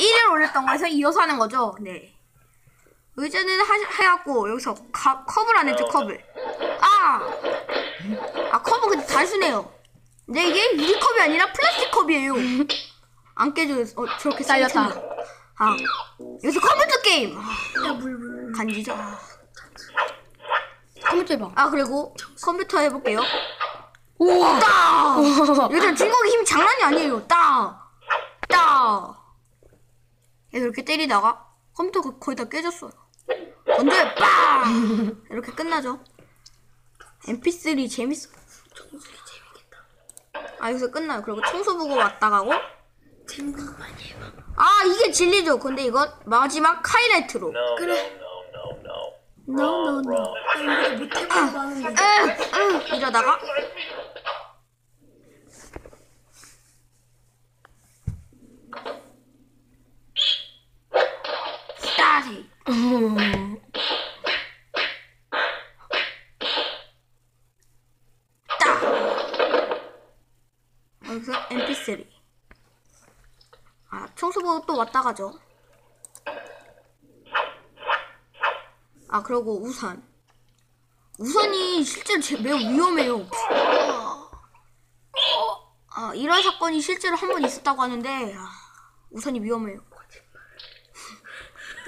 1을 올렸던 거에서 이어서 하는 거죠. 네. 의자는 하, 해갖고 여기서 가, 컵을 안 했죠 컵을. 아, 아 컵은 근데 단순해요. 근데 이게 유리 컵이 아니라 플라스틱 컵이에요. 안 깨져요. 어, 저렇게 잘렸다. 아, 여기서 컴퓨터 게임. 아. 간지죠. 컴퓨터 해봐. 아 그리고 컴퓨터 해볼게요. 우와. 딱! 요즘 주먹의 힘이 장난이 아니에요. 딱! 딱! 얘 이렇게 때리다가 컴퓨터가 거의 다 깨졌어요. 던져요. 빵! 이렇게 끝나죠. MP3 재밌어. 정수리 재밌겠다. 아 여기서 끝나요. 그리고 청소 보고 왔다 가고 재밌는 거 많이 해봐. 아 이게 진리죠. 근데 이건 마지막 하이라이트로. No, 그래. no, no, no, No, no, no. Wrong. 나 이거 못 해보고 하는데. 응, 응, 이러다가 따세 따 여기서 mp3 아 청소부 또 왔다 가죠. 아 그리고 우산. 우선이 실제로 제- 매우 위험해요. 아, 이런 사건이 실제로 한 번 있었다고 하는데 아, 우선이 위험해요.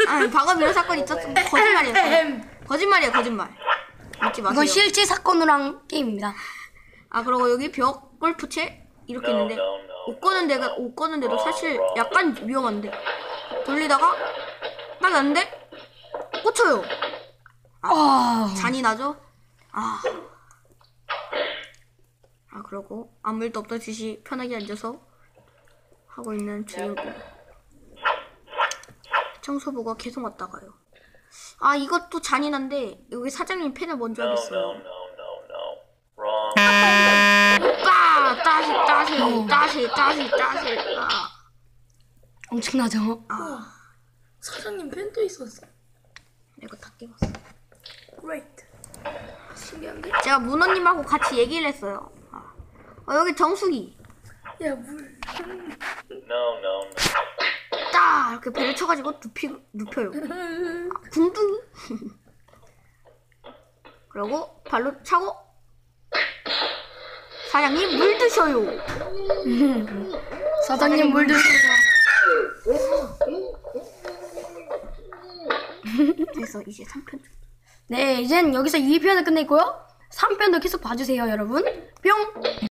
아, 방금 이런 사건이 있었어. 거짓말이에요. 거짓말이에요, 거짓말. 믿지 마세요. 이건 실제 사건으로 한 게임입니다. 아, 그리고 여기 벽 골프채 이렇게 있는데. 옷 꺼는 데가 옷 꺼는 데도 사실 약간 위험한데 돌리다가 딱 났는데 꽂혀요. 아. 잔인하죠? 아. 아, 그러고 아무 일도 없다듯이 편하게 앉아서 하고 있는 주인공. 청소부가 계속 왔다 가요. 아, 이것도 잔인한데 여기 사장님 펜을 먼저 하겠어요. no, no, no. Wrong. 빠! 따시, 따시, 따시, 따시, 따시. 아. 엄청나죠? 사장님 팬도 있었어. 이거 다 깨봤어. Great. 신기한데? 제가 문호님하고 같이 얘기를 했어요. 아. 어, 여기 정수기. 야 물. No, no, no. 딱 이렇게 배를 쳐가지고 눕히, 눕혀요. 아, 궁둥이. 그리고 발로 차고 사장님 물 드셔요. 사장님 물 드세요. 그래서 이제 3편 네, 이젠 여기서 2편을 끝냈고요. 3편도 계속 봐주세요, 여러분. 뿅!